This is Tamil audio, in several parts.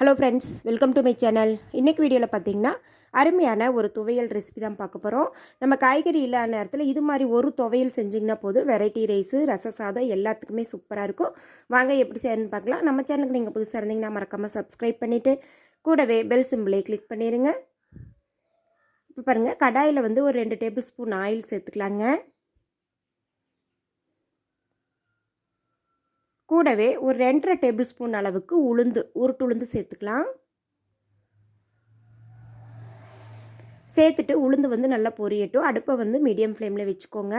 Hello friends welcome to my channel இன்றைக்கு வீடியோவில் பார்த்தீங்கன்னா அருமையான ஒரு துவையல் ரெசிபி தான் பார்க்க போகிறோம் நம்ம காய்கறி இல்லாத நேரத்தில் இது மாதிரி ஒரு துவையல் செஞ்சிங்கன்னா போதும். வெரைட்டி ரைஸு ரச சாதம் எல்லாத்துக்குமே சூப்பராக இருக்கும். வாங்க எப்படி செய்யணும்னு பார்க்கலாம். நம்ம சேனலுக்கு நீங்கள் புதுசாக இருந்தீங்கன்னா மறக்காமல் சப்ஸ்கிரைப் பண்ணிவிட்டு கூடவே பெல் சிம்பிளே கிளிக் பண்ணிடுங்க இப்போ பாருங்கள் கடாயில் வந்து ஒரு ரெண்டு டேபிள் ஸ்பூன் ஆயில் சேர்த்துக்கலாங்க. கூடவே ஒரு ரெண்டரை டேபிள் ஸ்பூன் அளவுக்கு உளுந்து உருட்டு உளுந்து சேர்த்துக்கலாம். சேர்த்துட்டு உளுந்து வந்து நல்லா பொரியட்டும். அடுப்பை வந்து மீடியம் ஃப்ளேமில் வச்சுக்கோங்க.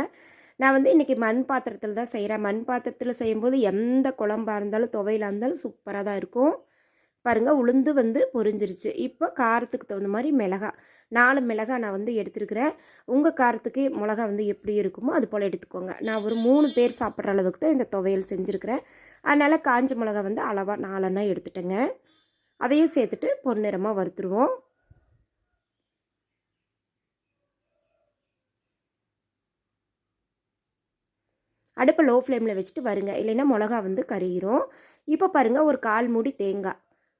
நான் வந்து இன்றைக்கி மண் பாத்திரத்தில் தான் செய்கிறேன் மண் பாத்திரத்தில் செய்யும்போது எந்த குழம்பாக இருந்தாலும் துவையிலாக இருந்தாலும் சூப்பராக தான் இருக்கும். பாருங்கள் உளுந்து வந்து பொரிஞ்சிருச்சு. இப்போ காரத்துக்கு தகுந்த மாதிரி மிளகா நாலு மிளகா நான் வந்து எடுத்துருக்கிறேன். உங்கள் காரத்துக்கு மிளகா வந்து எப்படி இருக்குமோ அது போல் எடுத்துக்கோங்க. நான் ஒரு மூணு பேர் சாப்பிட்ற அளவுக்கு தான் இந்த துவையல் செஞ்சுருக்கிறேன். அதனால் காஞ்ச மிளகா வந்து அளவாக நாலனா எடுத்துட்டேங்க. அதையும் சேர்த்துட்டு பொன்னிறமாக வறுத்துருவோம். அடுப்பை லோ ஃப்ளேமில் வச்சுட்டு வருங்க. இல்லைன்னா மிளகா வந்து கருகிரும். இப்போ பாருங்கள் ஒரு கால் மூடி தேங்காய்.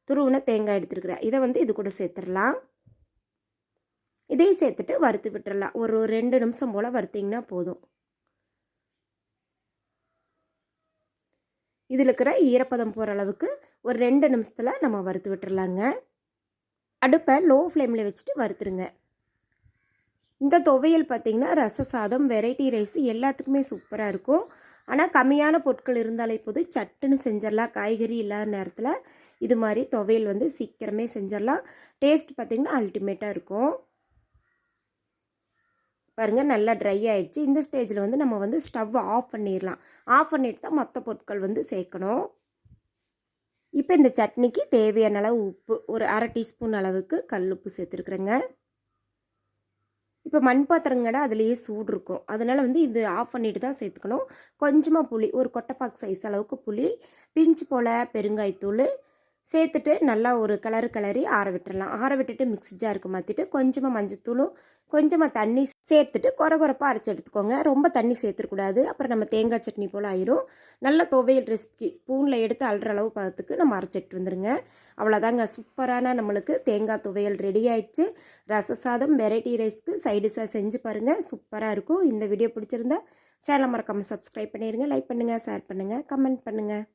துருவின தேங்காய் எடுத்துருக்குறேன் இதை வந்து இது கூட சேர்த்துடலாம். இதையும் சேர்த்துட்டு வறுத்து விட்டுடலாம் ஒரு ரெண்டு நிமிஷம் போல் வறுத்திங்கன்னா போதும். இதில் இருக்கிற ஈரப்பதம் போகிற அளவுக்கு ஒரு ரெண்டு நிமிஷத்தில் நம்ம வறுத்து விட்டுடலாங்க அடுப்பை லோ ஃப்ளேமில் வச்சுட்டு வறுத்துருங்க. இந்த துவையல் பார்த்திங்கன்னா ரச சாதம் வெரைட்டி ரைஸ் எல்லாத்துக்குமே சூப்பராக இருக்கும். ஆனால் கம்மியான பொருட்கள் இருந்தாலே போது சட்டுன்னு செஞ்சிடலாம் காய்கறி இல்லாத நேரத்தில் இது மாதிரி துவையல் வந்து சீக்கிரமே செஞ்சிடலாம் டேஸ்ட் பார்த்திங்கன்னா அல்டிமேட்டாக இருக்கும். பாருங்கள் நல்லா ட்ரை ஆகிடுச்சு இந்த ஸ்டேஜில் வந்து நம்ம வந்து ஸ்டவ் ஆஃப் பண்ணிடலாம் ஆஃப் பண்ணிட்டு தான் மற்ற பொருட்கள் வந்து சேர்க்கணும். இப்போ இந்த சட்னிக்கு தேவையான அளவு உப்பு. ஒரு அரை டீஸ்பூன் அளவுக்கு கல் உப்பு சேர்த்துருக்குறேங்க. இப்போ மண் பாத்திரங்கடை அதுலேயே சூடு இருக்கும். அதனால் வந்து இது ஆஃப் பண்ணிட்டு தான் சேர்த்துக்கணும். கொஞ்சமாக புளி ஒரு கொட்டைப்பாக்கு சைஸ் அளவுக்கு புளி பிஞ்சு போல் பெருங்காயத்தூள் சேர்த்துட்டு நல்லா ஒரு கலரு கலரி ஆற விட்டுடலாம் ஆற விட்டுட்டு மிக்ஸி ஜாருக்கு மாற்றிட்டு கொஞ்சமாக மஞ்சத்தூளும் கொஞ்சமாக தண்ணி சேர்த்துட்டு குறை குறைப்பாக அரைச்சி எடுத்துக்கோங்க. ரொம்ப தண்ணி சேர்த்துக்கூடாது அப்புறம் நம்ம தேங்காய் சட்னி போல் ஆயிரும். நல்ல துவையல் ரெசிபி ஸ்பூனில் எடுத்து அல்ற அளவு பார்த்துக்கு நம்ம அரைச்சிட்டு வந்துடுங்க அவ்வளோதாங்க. சூப்பரான நம்மளுக்கு தேங்காய் துவையல் ரெடி ஆயிடுச்சு. ரச சாதம் வெரைட்டி ரைஸ்க்கு சைடிஷாக செஞ்சு பாருங்கள் சூப்பராக இருக்கும். இந்த வீடியோ பிடிச்சிருந்தா சேனலை மறக்காமல் சப்ஸ்கிரைப் பண்ணிடுங்க லைக் பண்ணுங்கள் ஷேர் பண்ணுங்கள் கமெண்ட் பண்ணுங்கள்